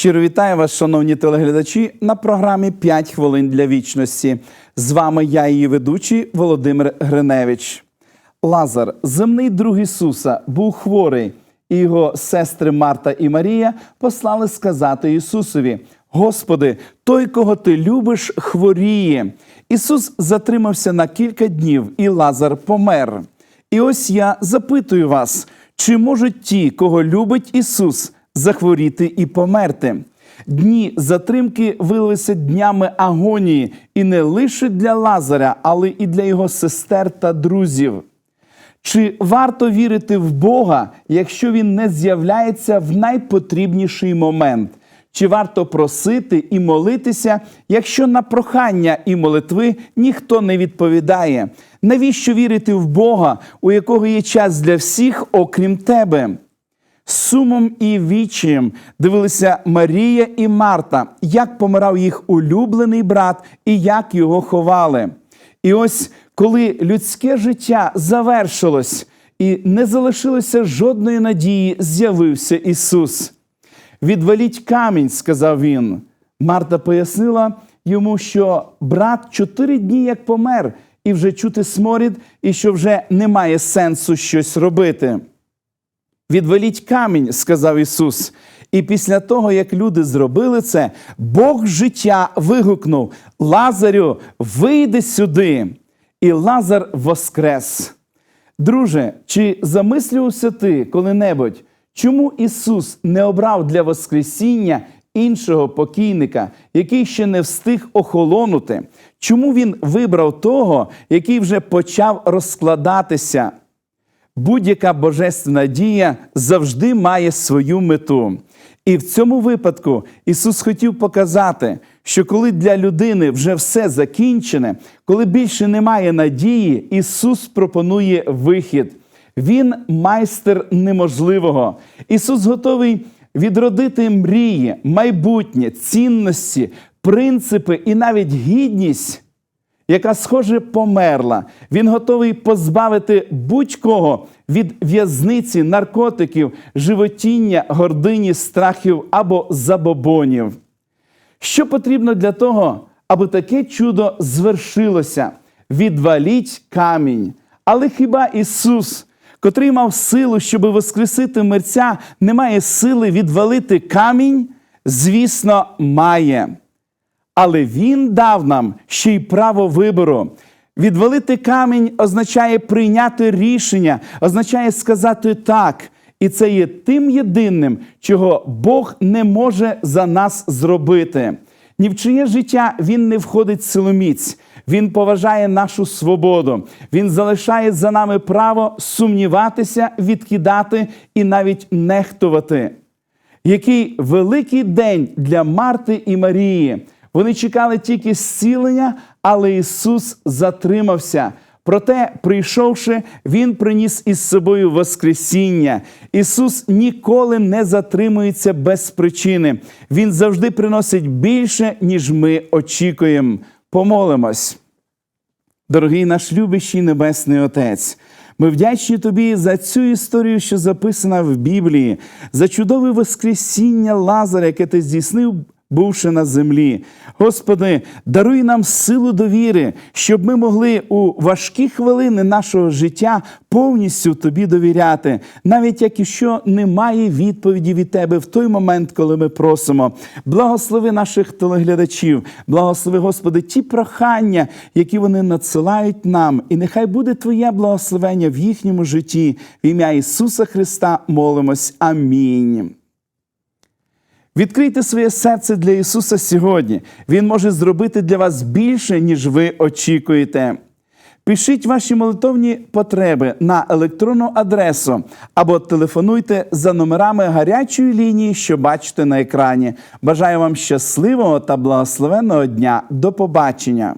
Щиро вітаю вас, шановні телеглядачі, на програмі «5 хвилин для вічності. З вами я, її ведучий Володимир Гриневич. Лазар, земний друг Ісуса, був хворий, і його сестри Марта і Марія послали сказати Ісусові: Господи, той, кого ти любиш, хворіє. Ісус затримався на кілька днів, і Лазар помер. І ось я запитую вас, чи можуть ті, кого любить Ісус, захворіти і померти? Дні затримки вилилися днями агонії, і не лише для Лазаря, але і для його сестер та друзів. Чи варто вірити в Бога, якщо він не з'являється в найпотрібніший момент? Чи варто просити і молитися, якщо на прохання і молитви ніхто не відповідає? Навіщо вірити в Бога, у якого є час для всіх, окрім тебе? Сумом і вічієм дивилися Марія і Марта, як помирав їх улюблений брат і як його ховали. І ось коли людське життя завершилось і не залишилося жодної надії, з'явився Ісус. Відваліть камінь, сказав він. Марта пояснила йому, що брат чотири дні як помер, і вже чути сморід, і що вже немає сенсу щось робити. Відваліть камінь, сказав Ісус. І після того, як люди зробили це, Бог життя вигукнув: Лазарю, вийди сюди. І Лазар воскрес. Друже, чи замислювався ти коли-небудь, чому Ісус не обрав для Воскресіння іншого покійника, який ще не встиг охолонути? Чому Він вибрав того, який вже почав розкладатися? Будь-яка божественна дія завжди має свою мету. І в цьому випадку Ісус хотів показати, що коли для людини вже все закінчене, коли більше немає надії, Ісус пропонує вихід. Він майстер неможливого. Ісус готовий відродити мрії, майбутнє, цінності, принципи і навіть гідність яка, схоже, померла. Він готовий позбавити будь-кого від в'язниці, наркотиків, животіння, гордині, страхів або забобонів. Що потрібно для того, аби таке чудо звершилося? Відваліть камінь. Але хіба Ісус, котрий мав силу, щоб воскресити мерця, не має сили відвалити камінь? Звісно, має. Але Він дав нам ще й право вибору. Відвалити камінь означає прийняти рішення, означає сказати так. І це є тим єдиним, чого Бог не може за нас зробити. Ні в чиє життя він не входить силоміць. Він поважає нашу свободу. Він залишає за нами право сумніватися, відкидати і навіть нехтувати. Який великий день для Марти і Марії. Вони чекали тільки зцілення, але Ісус затримався. Проте, прийшовши, Він приніс із собою Воскресіння. Ісус ніколи не затримується без причини. Він завжди приносить більше, ніж ми очікуємо. Помолимось. Дорогий наш любящий Небесний Отець. Ми вдячні тобі за цю історію, що записана в Біблії, за чудове Воскресіння Лазаря, яке ти здійснив бувши на землі. Господи, даруй нам силу довіри, щоб ми могли у важкі хвилини нашого життя повністю Тобі довіряти, навіть якщо немає відповіді від Тебе в той момент, коли ми просимо. Благослови наших телеглядачів, благослови, Господи, ті прохання, які вони надсилають нам, і нехай буде Твоє благословення в їхньому житті. В ім'я Ісуса Христа молимось. Амінь. Відкрийте своє серце для Ісуса сьогодні. Він може зробити для вас більше, ніж ви очікуєте. Пишіть ваші молитовні потреби на електронну адресу або телефонуйте за номерами гарячої лінії, що бачите на екрані. Бажаю вам щасливого та благословенного дня. До побачення!